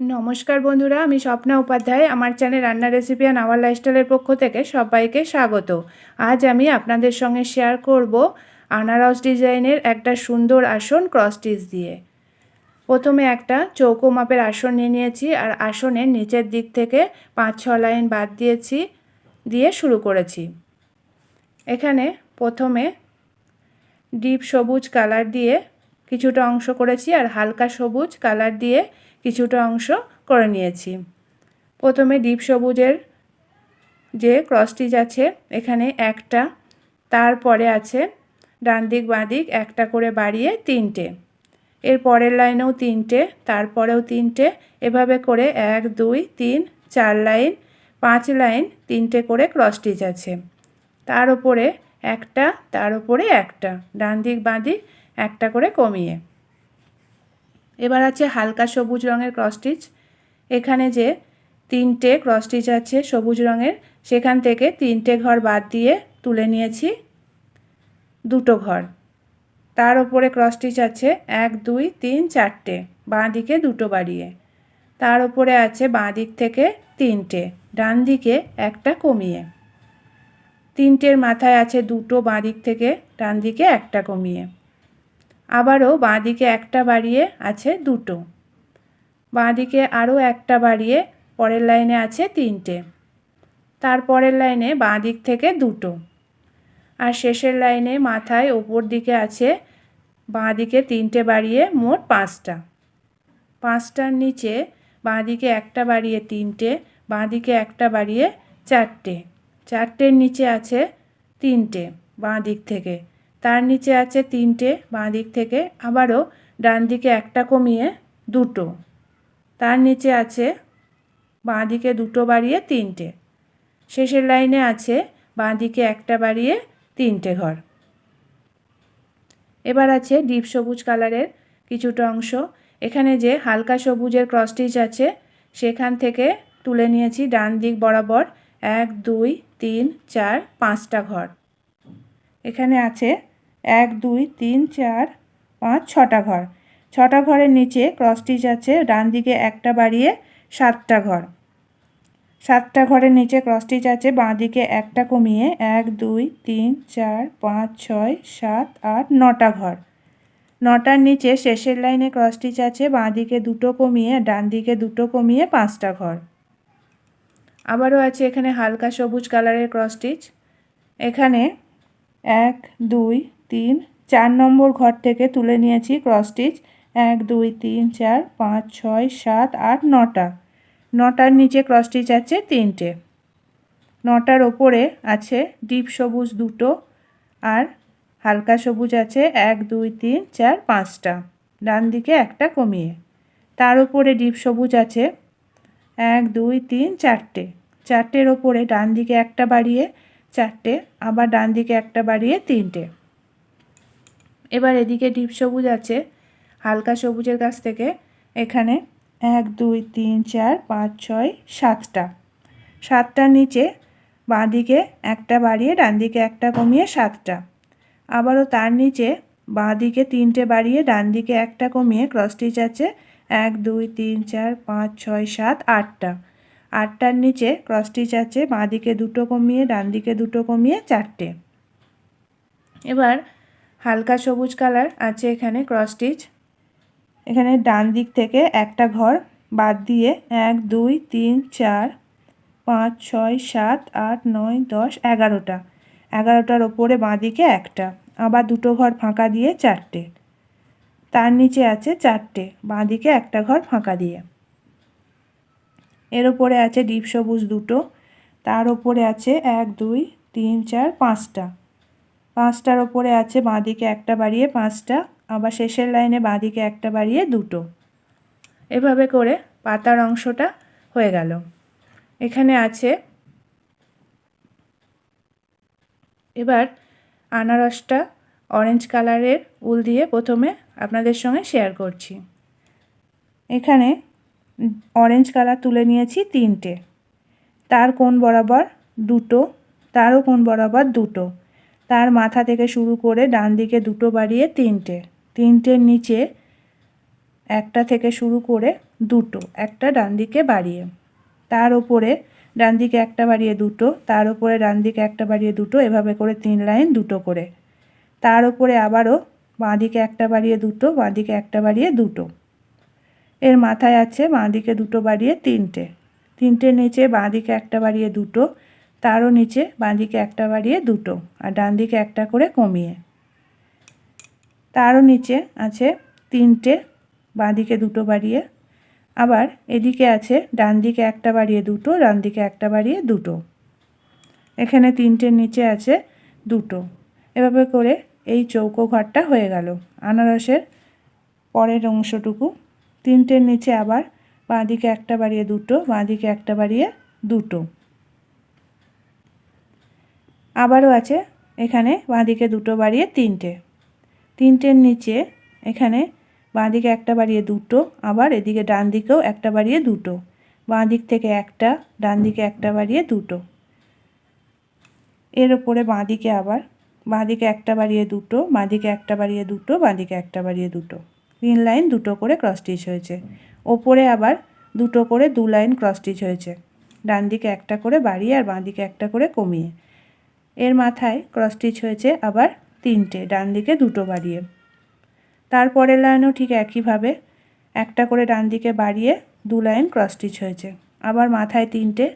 নমস্কার বন্ধুরা, আমি স্বপ্না উপাধ্যায়। আমার চ্যানেল রান্না রেসিপি অ্যান্ড আওয়ার লাইফস্টাইলের পক্ষ থেকে সবাইকে স্বাগত। আজ আমি আপনাদের সঙ্গে শেয়ার করব আনারস ডিজাইনের একটা সুন্দর আসন ক্রস স্টিচ দিয়ে। প্রথমে একটা চৌকো মাপের আসন নিয়ে নিয়েছি আর আসনের নিচের দিক থেকে পাঁচ ছ লাইন বাদ দিয়েছি, দিয়ে শুরু করেছি। এখানে প্রথমে ডিপ সবুজ কালার দিয়ে কিছুটা অংশ করেছি আর হালকা সবুজ কালার দিয়ে কিছুটা অংশ করে নিয়েছি। প্রথমে ডিপ সবুজের যে ক্রসটিচ আছে, এখানে একটা, তারপরে আছে ডান দিক বাঁ দিক একটা করে বাড়িয়ে তিনটে। এর পরের লাইনেও তিনটে, তারপরেও তিনটে, এভাবে করে এক, দুই, তিন, চার লাইন, পাঁচ লাইন তিনটে করে ক্রসটিচ আছে। তার উপরে একটা, তার উপরে একটা ডান দিক বাঁ দিক একটা করে কমিয়ে। এবার আছে হালকা সবুজ রঙের ক্রসটিচ এখানে যে তিনটে ক্রসটিচ আছে সবুজ রঙের, সেখান থেকে তিনটে ঘর বাদ দিয়ে তুলে নিয়েছি দুটো ঘর। তার ওপরে ক্রসটিচ আছে এক, দুই, তিন, চারটে, বাঁ দিকে দুটো বাড়িয়ে। তার ওপরে আছে বাঁ দিক থেকে তিনটে, ডান দিকে একটা কমিয়ে। তিনটের মাথায় আছে দুটো বাঁ দিক থেকে, ডান দিকে একটা কমিয়ে। আবারও বাঁ দিকে একটা বাড়িয়ে আছে দুটো। বাঁ দিকে আরও একটা বাড়িয়ে পরের লাইনে আছে তিনটে। তার পরের লাইনে বাঁ দিক থেকে দুটো। আর শেষের লাইনে মাথায় ওপর দিকে আছে বাঁ দিকে তিনটে বাড়িয়ে মোট পাঁচটা। পাঁচটার নিচে বাঁ দিকে একটা বাড়িয়ে তিনটে বাঁ দিকে একটা বাড়িয়ে চারটে। চারটের নিচে আছে তিনটে বাঁ দিক থেকে। তার নিচে আছে তিনটে, বাঁ দিক থেকে। আবারও ডান দিকে একটা কমিয়ে দুটো। তার নিচে আছে বাঁ দিকে দুটো বাড়িয়ে তিনটে। শেষের লাইনে আছে বাঁ দিকে একটা বাড়িয়ে তিনটে ঘর। এবার আছে ডিপ সবুজ কালারের কিছুটা অংশ। এখানে যে হালকা সবুজের ক্রসটিচ আছে, সেখান থেকে তুলে নিয়েছি ডান দিক বরাবর এক, দুই, তিন, চার, পাঁচটা ঘর। এখানে আছে এক, দুই, তিন, চার, পাঁচ, ছটা ঘর। ছটা ঘরের নিচে ক্রসটিচ আছে, ডান দিকে একটা বাড়িয়ে সাতটা ঘর। সাতটা ঘরের নিচে ক্রসটিচ আছে, বাঁ দিকে একটা কমিয়ে এক, দুই, তিন, চার, পাঁচ, ছয়, সাত, আট, নটা ঘর। নটার নিচে শেষের লাইনে ক্রসটিচ আছে, বাঁ দিকে দুটো কমিয়ে, ডান দিকে দুটো কমিয়ে পাঁচটা ঘর। আবারও আছে এখানে হালকা সবুজ কালারের ক্রসটিচ এখানে এক, দুই তিন, চার নম্বর ঘর থেকে তুলে নিয়েছি ক্রস স্টিচ এক, দুই, তিন, চার, পাঁচ, ছয়, সাত, আট, নটা। নটার নিচে ক্রস স্টিচ আছে তিনটে। নটার ওপরে আছে ডিপ সবুজ দুটো আর হালকা সবুজ আছে এক, দুই, তিন, চার, পাঁচটা। ডান দিকে একটা কমিয়ে। তার উপরে ডিপ সবুজ আছে এক, দুই, তিন, চারটে। চারটের ওপরে ডান দিকে একটা বাড়িয়ে চারটে, আবার ডান দিকে একটা বাড়িয়ে তিনটে। এবার এদিকে ডিপ সবুজ আছে, হালকা সবুজের গাছ থেকে। এখানে এক, দুই, তিন, চার, পাঁচ, ছয়, সাতটা। সাতটার নিচে বাঁ দিকে একটা বাড়িয়ে ডান দিকে একটা কমিয়ে সাতটা। আবারও তার নিচে বাঁ দিকে তিনটে বাড়িয়ে ডান দিকে একটা কমিয়ে ক্রস স্টিচ আছে, এক, দুই, তিন, চার, পাঁচ, ছয়, সাত, আটটা। আটটার নিচে ক্রস স্টিচ আছে বাঁ দিকে দুটো কমিয়ে ডান দিকে দুটো কমিয়ে চারটে। এবার হালকা সবুজ কালার আছে এখানে ক্রস স্টিচ এখানে ডান দিক থেকে একটা ঘর, বাদ দিয়ে এক, দুই, তিন, চার, পাঁচ, ছয়, সাত, আট, নয়, দশ, এগারোটা। এগারোটার ওপরে বাঁ দিকে একটা, আবার দুটো ঘর ফাঁকা দিয়ে চারটে। তার নিচে আছে চারটে, বাঁ দিকে একটা ঘর ফাঁকা দিয়ে। এর ওপরে আছে ডিপ সবুজ দুটো, তার ওপরে আছে এক, দুই, তিন, চার, পাঁচটা। পাঁচটার ওপরে আছে, বাঁদিকে একটা বাড়িয়ে পাঁচটা, আবার শেষের লাইনে বাঁদিকে একটা বাড়িয়ে দুটো। এভাবে করে পাতার অংশটা হয়ে গেল। এখানে আছে, এবার আনারসটা অরেঞ্জ কালারের উল দিয়ে প্রথমে আপনাদের সঙ্গে শেয়ার করছি। এখানে অরেঞ্জ কালার তুলে নিয়েছি তিনটে। তার কোন বরাবর দুটো, তারও কোন বরাবর দুটো। তার মাথা থেকে শুরু করে ডান দিকে দুটো বাড়িয়ে তিনটে, তিনটের নিচে একটা থেকে শুরু করে দুটো, একটা ডান দিকে বাড়িয়ে। তার ওপরে ডান দিকে একটা বাড়িয়ে দুটো, তার ওপরে ডান দিকে একটা বাড়িয়ে দুটো, এভাবে করে তিন লাইন দুটো করে। তার ওপরে আবারও বাঁ দিকে একটা বাড়িয়ে দুটো, বাঁ দিকে একটা বাড়িয়ে দুটো। এর মাথায় আছে বাঁ দিকে দুটো বাড়িয়ে তিনটে। তিনটের নিচে বাঁ দিকে একটা বাড়িয়ে দুটো তারও নিচে, বাঁ দিকে একটা বাড়িয়ে দুটো, আর ডান দিকে একটা করে কমিয়ে। তারও নিচে আছে তিনটে, বাঁ দিকে দুটো বাড়িয়ে। আবার এদিকে আছে ডান দিকে একটা বাড়িয়ে দুটো, ডান দিকে একটা বাড়িয়ে দুটো। এখানে তিনটের নিচে আছে দুটো। এভাবে করে এই চৌকো ঘরটা হয়ে গেল। আনারসের পরের অংশটুকু। তিনটের নিচে আবার বাঁ দিকে একটা বাড়িয়ে দুটো, বাঁ দিকে একটা বাড়িয়ে দুটো। আবারও আছে এখানে বাঁদিকে দুটো বাড়িয়ে তিনটে। তিনটের নিচে এখানে বাঁদিকে একটা বাড়িয়ে দুটো, আবার এদিকে ডান দিকেও একটা বাড়িয়ে দুটো। বাঁ দিক থেকে একটা ডান দিকে একটা বাড়িয়ে দুটো। এর ওপরে বাঁ দিকে আবার বাঁ দিকে একটা বাড়িয়ে দুটো বাঁ দিকে একটা বাড়িয়ে দুটো বাঁ দিকে একটা বাড়িয়ে দুটো। তিন লাইন দুটো করে ক্রস স্টিচ হয়েছে। ওপরে আবার দুটো করে দু লাইন ক্রস স্টিচ হয়েছে। ডান দিকে একটা করে বাড়িয়ে আর বাঁ দিকে একটা করে কমিয়ে। এর মাথায় ক্রস হয়েছে আবার তিনটে, ডান দিকে দুটো বাড়িয়ে। তারপরের লাইনও ঠিক একইভাবে একটা করে ডান দিকে বাড়িয়ে দু লাইন ক্রস হয়েছে। আবার মাথায় তিনটে,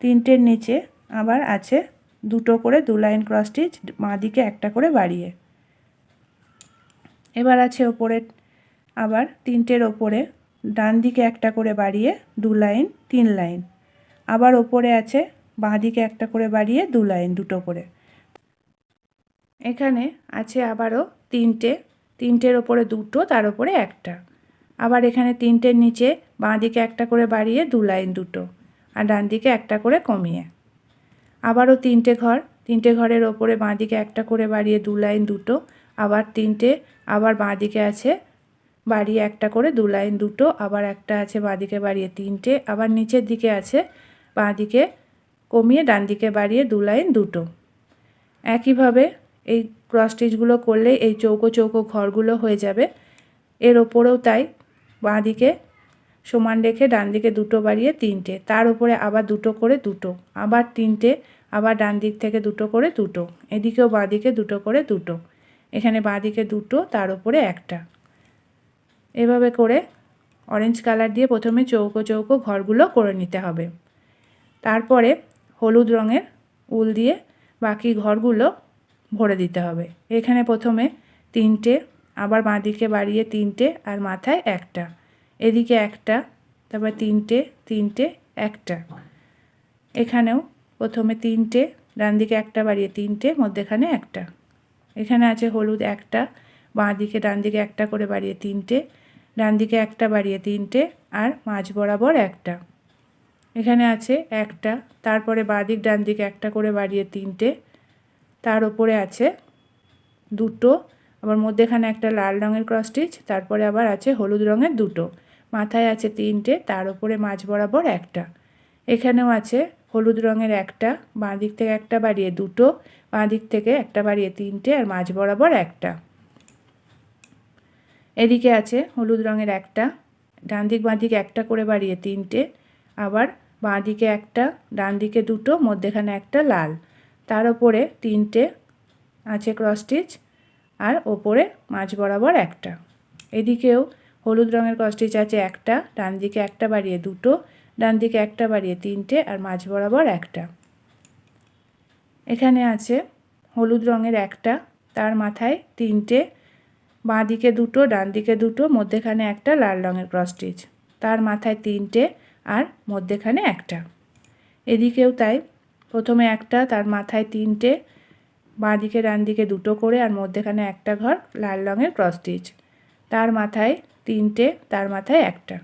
তিনটের নিচে আবার আছে দুটো করে দু লাইন ক্রস বাঁ দিকে একটা করে বাড়িয়ে। এবার আছে ওপরে আবার তিনটের ওপরে ডান দিকে একটা করে বাড়িয়ে দু লাইন তিন লাইন আবার ওপরে আছে বাঁ দিকে একটা করে বাড়িয়ে দু লাইন দুটো করে। এখানে আছে আবারও তিনটে, তিনটের ওপরে দুটো, তার ওপরে একটা। আবার এখানে তিনটের নিচে বাঁ দিকে একটা করে বাড়িয়ে দু লাইন দুটো আর ডান দিকে একটা করে কমিয়ে। আবারও তিনটে ঘর, তিনটে ঘরের ওপরে বাঁ দিকে একটা করে বাড়িয়ে দু লাইন দুটো, আবার তিনটে, আবার বাঁ দিকে আছে বাড়িয়ে একটা করে দু লাইন দুটো, আবার একটা আছে বাঁ দিকে বাড়িয়ে তিনটে, আবার নিচের দিকে আছে বাঁ দিকে কমিয়ে ডান দিকে বাড়িয়ে দু লাইন দুটো। একইভাবে এই ক্রস স্টিচগুলো করলে এই চৌকো চৌকো ঘরগুলো হয়ে যাবে। এর ওপরেও তাই বাঁ দিকে সমান রেখে ডান দিকে দুটো বাড়িয়ে তিনটে, তার উপরে আবার দুটো করে দুটো, আবার তিনটে, আবার ডান দিক থেকে দুটো করে দুটো, এদিকেও বাঁ দিকে দুটো করে দুটো, এখানে বাঁ দিকে দুটো, তার উপরে একটা। এভাবে করে অরেঞ্জ কালার দিয়ে প্রথমে চৌকো চৌকো ঘরগুলো করে নিতে হবে। তারপরে হলুদ রঙের উল দিয়ে বাকি ঘরগুলো ভরে দিতে হবে। এখানে প্রথমে তিনটে, আবার বাঁ দিকে বাড়িয়ে তিনটে আর মাথায় একটা। এদিকে একটা, তারপর তিনটে তিনটে, একটা। এখানেও প্রথমে তিনটে ডান দিকে একটা বাড়িয়ে তিনটে, মধ্যেখানে একটা। এখানে আছে হলুদ একটা বাঁ দিকে ডান দিকে একটা করে বাড়িয়ে তিনটে ডান দিকে একটা বাড়িয়ে তিনটে আর মাঝ বরাবর একটা। এখানে আছে একটা, তারপরে বাঁ দিক ডান দিকে একটা করে বাড়িয়ে তিনটে, তার ওপরে আছে দুটো, আবার মধ্যেখানে একটা লাল রঙের ক্রস স্টিচ তারপরে আবার আছে হলুদ রঙের দুটো, মাথায় আছে তিনটে, তার উপরে মাঝ বরাবর একটা। এখানেও আছে হলুদ রঙের একটা বাঁ দিক থেকে একটা বাড়িয়ে দুটো বাঁ দিক থেকে একটা বাড়িয়ে তিনটে, আর মাঝ বরাবর একটা। এদিকে আছে হলুদ রঙের একটা, ডান দিক বাঁ দিক একটা করে বাড়িয়ে তিনটে, আবার বাঁ দিকে একটা ডান দিকে দুটো, মধ্যেখানে একটা লাল। তার ওপরে তিনটে আছে ক্রস স্টিচ আর ওপরে মাঝ বরাবর একটা। এদিকেও হলুদ রঙের ক্রস স্টিচ আছে একটা ডান দিকে একটা বাড়িয়ে দুটো ডান দিকে একটা বাড়িয়ে তিনটে আর মাঝ বরাবর একটা। এখানে আছে হলুদ রঙের একটা, তার মাথায় তিনটে বাঁ দিকে দুটো ডান দিকে দুটো, মধ্যেখানে একটা লাল রঙের ক্রস স্টিচ তার মাথায় তিনটে আর মধ্যেখানে একটা। এদিকেও তাই। প্রথমে একটা, তার মাথায় তিনটে বাঁ দিকে ডান দিকে দুটো করে আর মধ্যেখানে একটা ঘর, লাল রঙের ক্রস স্টিচ তার মাথায় তিনটে, তার মাথায় একটা।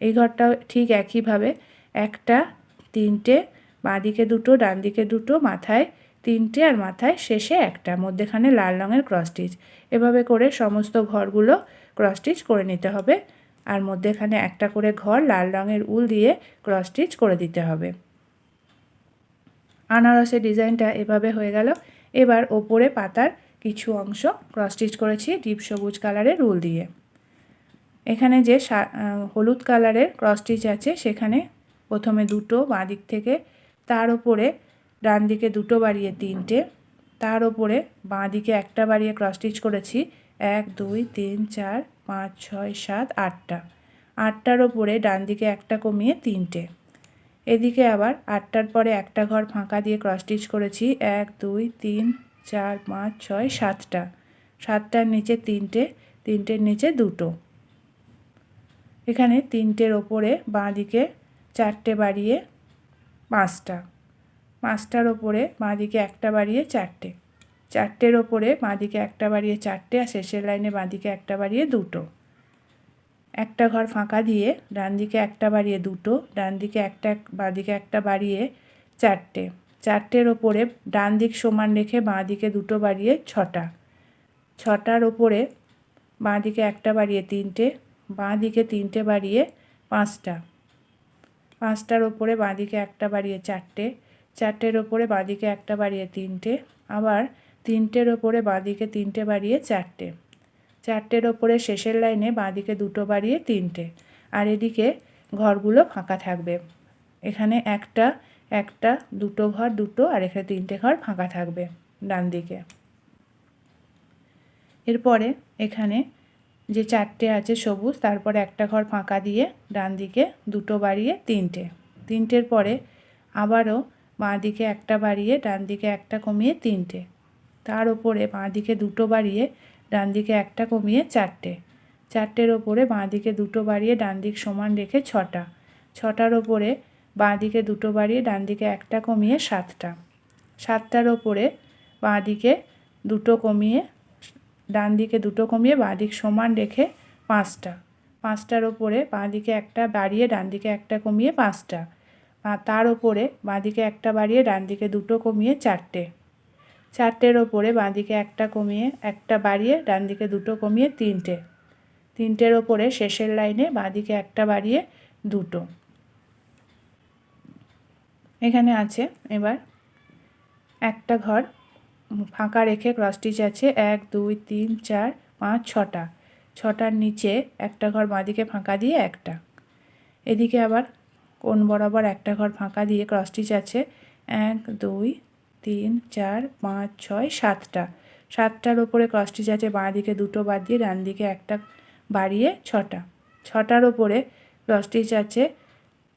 এই ঘরটাও ঠিক একইভাবে। একটা, তিনটে বাঁ দিকে দুটো ডান দিকে দুটো, মাথায় তিনটে আর মাথায় শেষে একটা। মধ্যেখানে লাল রঙের ক্রস স্টিচ এভাবে করে সমস্ত ঘরগুলো ক্রস স্টিচ করে নিতে হবে। আর মধ্যেখানে একটা করে ঘর লাল রঙের উল দিয়ে ক্রস স্টিচ করে দিতে হবে। আনারসের ডিজাইনটা এভাবে হয়ে গেল। এবার ওপরে পাতার কিছু অংশ ক্রস স্টিচ করেছি ডিপ সবুজ কালারের উল দিয়ে। এখানে যে হলুদ কালারের ক্রস স্টিচ আছে সেখানে প্রথমে দুটো বাঁ দিক থেকে, তার ওপরে ডান দিকে দুটো বাড়িয়ে তিনটে, তার ওপরে বাঁ দিকে একটা বাড়িয়ে ক্রস স্টিচ করেছি। এক, দুই, তিন, চার পাঁচ, ছয়, সাত, আটটা। আটটার ওপরে ডান দিকে একটা কমিয়ে তিনটে। এদিকে আবার আটটার পরে একটা ঘর ফাঁকা দিয়ে ক্রস স্টিচ করেছি। এক, দুই, তিন, চার, পাঁচ, ছয়, সাতটা। সাতটার নিচে তিনটে, তিনটের নিচে দুটো। এখানে তিনটের ওপরে বাঁ দিকে চারটে বাড়িয়ে পাঁচটা। পাঁচটার ওপরে বাঁ দিকে একটা বাড়িয়ে চারটে। চারটের ওপরে বাঁ দিকে একটা বাড়িয়ে চারটে আর শেষের লাইনে বাঁ দিকে একটা বাড়িয়ে দুটো। একটা ঘর ফাঁকা দিয়ে ডান দিকে একটা বাড়িয়ে দুটো, ডান দিকে একটা বাঁ দিকে একটা বাড়িয়ে চারটে। চারটের ওপরে ডান দিক সমান রেখে বাঁ দিকে দুটো বাড়িয়ে ছটা। ছটার ওপরে বাঁ দিকে একটা বাড়িয়ে তিনটে বাঁ দিকে তিনটে বাড়িয়ে পাঁচটা। পাঁচটার ওপরে বাঁ দিকে একটা বাড়িয়ে চারটে, চারটের ওপরে বাঁ দিকে একটা বাড়িয়ে তিনটে, আবার তিনটের ওপরে বাঁদিকে তিনটে বাড়িয়ে চারটে। চারটের ওপরে শেষের লাইনে বাঁদিকে দুটো বাড়িয়ে তিনটে। আর এদিকে ঘরগুলো ফাঁকা থাকবে। এখানে একটা একটা, দুটো ঘর, দুটো, আর এখানে তিনটে ঘর ফাঁকা থাকবে ডান দিকে। এরপরে এখানে যে চারটে আছে সবুজ, তারপরে একটা ঘর ফাঁকা দিয়ে ডান দিকে দুটো বাড়িয়ে তিনটে। তিনটের পরে আবারও বাঁ দিকে একটা বাড়িয়ে ডান দিকে একটা কমিয়ে তিনটে। তার ওপরে বাঁ দিকে দুটো বাড়িয়ে ডান দিকে একটা কমিয়ে চারটে। চারটের ওপরে বাঁ দিকে দুটো বাড়িয়ে ডান দিক সমান রেখে ছটা। ছটার ওপরে বাঁ দিকে দুটো বাড়িয়ে ডান দিকে একটা কমিয়ে সাতটা। সাতটার ওপরে বাঁ দিকে দুটো কমিয়ে ডান দিকে দুটো কমিয়ে বাঁ দিক সমান রেখে পাঁচটা। পাঁচটার ওপরে বাঁ দিকে একটা বাড়িয়ে ডান দিকে একটা কমিয়ে পাঁচটা। তার ওপরে বাঁ দিকে একটা বাড়িয়ে ডান দিকে দুটো কমিয়ে চারটে। চারটের ওপরে বাঁ দিকে একটা কমিয়ে একটা বাড়িয়ে ডান দিকে দুটো কমিয়ে তিনটে। তিনটের ওপরে শেষের লাইনে বাঁ দিকে একটা বাড়িয়ে দুটো। এখানে আছে এবার একটা ঘর ফাঁকা রেখে ক্রস আছে, এক, দুই, তিন, চার, পাঁচ, ছটা। ছটার নিচে একটা ঘর, বাঁদিকে ফাঁকা দিয়ে একটা। এদিকে আবার কোন বরাবর একটা ঘর ফাঁকা দিয়ে ক্রস আছে, এক, দুই তিন, চার, পাঁচ, ছয়, সাতটা। সাতটার ওপরে ক্রস স্টিচ আছে বাঁ দিকে দুটো বাদ দিয়ে ডান দিকে একটা বাড়িয়ে ছটা। ছটার ওপরে ক্রস স্টিচ আছে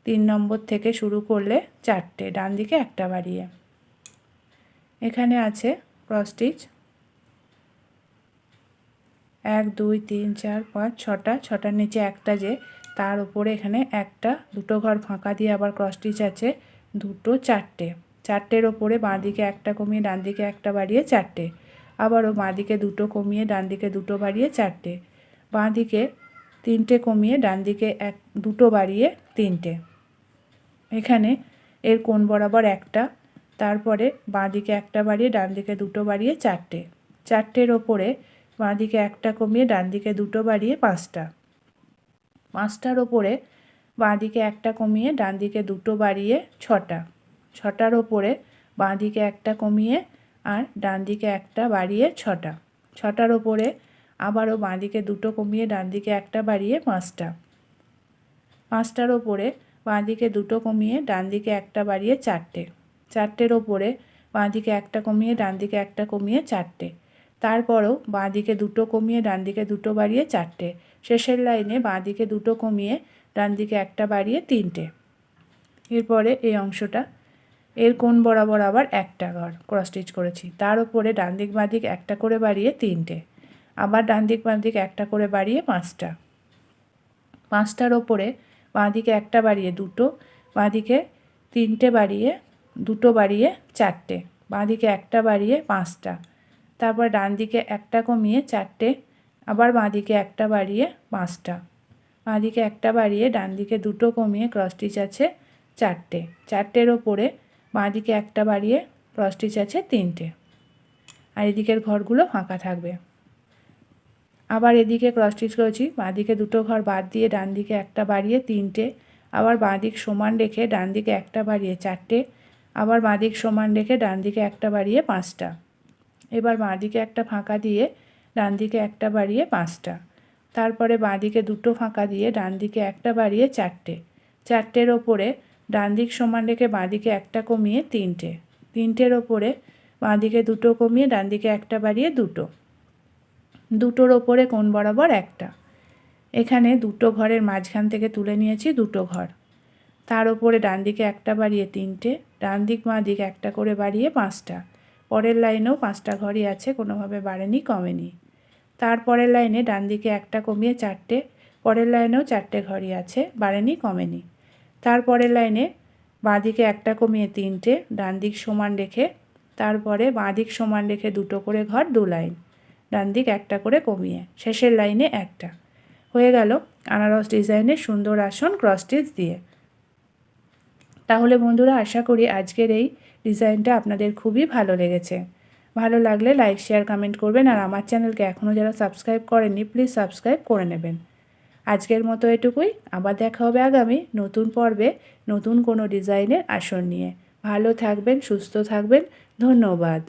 তিন নম্বর থেকে শুরু করলে চারটে, ডান দিকে একটা বাড়িয়ে। এখানে আছে ক্রস স্টিচ এক, দুই, তিন, চার, পাঁচ, ছটা। ছটার নিচে একটা যে, তার উপরে এখানে একটা, দুটো ঘর ফাঁকা দিয়ে আবার ক্রস আছে দুটো, চারটে। চারটের ওপরে বাঁ দিকে একটা কমিয়ে ডান দিকে একটা বাড়িয়ে চারটে। আবারও বাঁ দিকে দুটো কমিয়ে ডান দিকে দুটো বাড়িয়ে চারটে। বাঁ দিকে তিনটে কমিয়ে ডান দিকে এক, দুটো বাড়িয়ে তিনটে। এখানে এর কোণ বরাবর একটা, তারপরে বাঁ দিকে একটা বাড়িয়ে ডান দিকে দুটো বাড়িয়ে চারটে। চারটের ওপরে বাঁ দিকে একটা কমিয়ে ডান দিকে দুটো বাড়িয়ে পাঁচটা। পাঁচটার ওপরে বাঁ দিকে একটা কমিয়ে ডান দিকে দুটো বাড়িয়ে ছটা। ছটার ওপরে বাঁ দিকে একটা কমিয়ে আর ডান দিকে একটা বাড়িয়ে ছটা। ছটার ওপরে আবারও বাঁ দিকে দুটো কমিয়ে ডান দিকে একটা বাড়িয়ে পাঁচটা। পাঁচটার ওপরে বাঁ দিকে দুটো কমিয়ে ডান দিকে একটা বাড়িয়ে চারটে। চারটের ওপরে বাঁ দিকে একটা কমিয়ে ডান দিকে একটা কমিয়ে চারটে। তারপরও বাঁ দিকে দুটো কমিয়ে ডান দিকে দুটো বাড়িয়ে চারটে। শেষের লাইনে বাঁ দিকে দুটো কমিয়ে ডান দিকে একটা বাড়িয়ে তিনটে। এরপরে এই অংশটা এর কোন বরাবর আবার একটা ঘর? ক্রস স্টিচ করেছি। তার উপরে ডান দিক বাঁ দিক একটা করে বাড়িয়ে তিনটে। আবার ডান দিক বাঁ দিক একটা করে বাড়িয়ে পাঁচটা। পাঁচটার ওপরে বাঁ দিকে একটা বাড়িয়ে দুটো, বাঁ দিকে তিনটে বাড়িয়ে, দুটো বাড়িয়ে চারটে, বাঁ দিকে একটা বাড়িয়ে পাঁচটা। তারপর ডান দিকে একটা কমিয়ে চারটে, আবার বাঁ দিকে একটা বাড়িয়ে পাঁচটা। বাঁ দিকে একটা বাড়িয়ে ডান দিকে দুটো কমিয়ে ক্রস স্টিচ আছে চারটে। চারটের ওপরে বাঁ দিকে একটা বাড়িয়ে ক্রস স্টিচ আছে তিনটে। আর এদিকের ঘরগুলো ফাঁকা থাকবে। আবার এদিকে ক্রস স্টিচ করেছি বাঁ দিকে দুটো ঘর বাদ দিয়ে ডান দিকে একটা বাড়িয়ে তিনটে, আবার বাঁ দিক সমান রেখে ডান দিকে একটা বাড়িয়ে চারটে, আবার বাঁ দিক সমান রেখে ডান দিকে একটা বাড়িয়ে পাঁচটা। এবার বাঁ দিকে একটা ফাঁকা দিয়ে ডান দিকে একটা বাড়িয়ে পাঁচটা। তারপরে বাঁদিকে দুটো ফাঁকা দিয়ে ডান দিকে একটা বাড়িয়ে চারটে। চারটের ওপরে ডান দিক সমান রেখে বাঁদিকে একটা কমিয়ে তিনটে। তিনটের ওপরে বাঁদিকে দুটো কমিয়ে ডান দিকে একটা বাড়িয়ে দুটো। দুটোর ওপরে কোণ বরাবর একটা। এখানে দুটো ঘরের মাঝখান থেকে তুলে নিয়েছি দুটো ঘর। তার ওপরে ডান দিকে একটা বাড়িয়ে তিনটে ডান দিক বাঁ দিক একটা করে বাড়িয়ে পাঁচটা। পরের লাইনেও পাঁচটা ঘরই আছে, কোনোভাবে বাড়েনি, কমেনি। তারপরের লাইনে ডান দিকে একটা কমিয়ে চারটে, পরের লাইনেও চারটে ঘরই আছে, বাড়েনি, কমেনি। তারপরের লাইনে বাঁ দিকে একটা কমিয়ে তিনটে ডান দিক সমান রেখে তারপরে বাঁ দিক সমান রেখে দুটো করে ঘর দু লাইন ডান দিক একটা করে কমিয়ে, শেষের লাইনে একটা। হয়ে গেল আনারস ডিজাইনের সুন্দর আসন ক্রস দিয়ে। তাহলে বন্ধুরা আশা করি আজকের এই ডিজাইনটা আপনাদের খুবই ভালো লেগেছে। ভালো লাগলে লাইক শেয়ার কমেন্ট করবেন আর আমার চ্যানেলকে এখনও যারা সাবস্ক্রাইব করেননি প্লিজ সাবস্ক্রাইব করে নেবেন। আজকের মতো এটুকুই। আবার দেখা হবে আগামী নতুন পর্বে, নতুন কোনো ডিজাইনের আসন নিয়ে। ভালো থাকবেন, সুস্থ থাকবেন। ধন্যবাদ।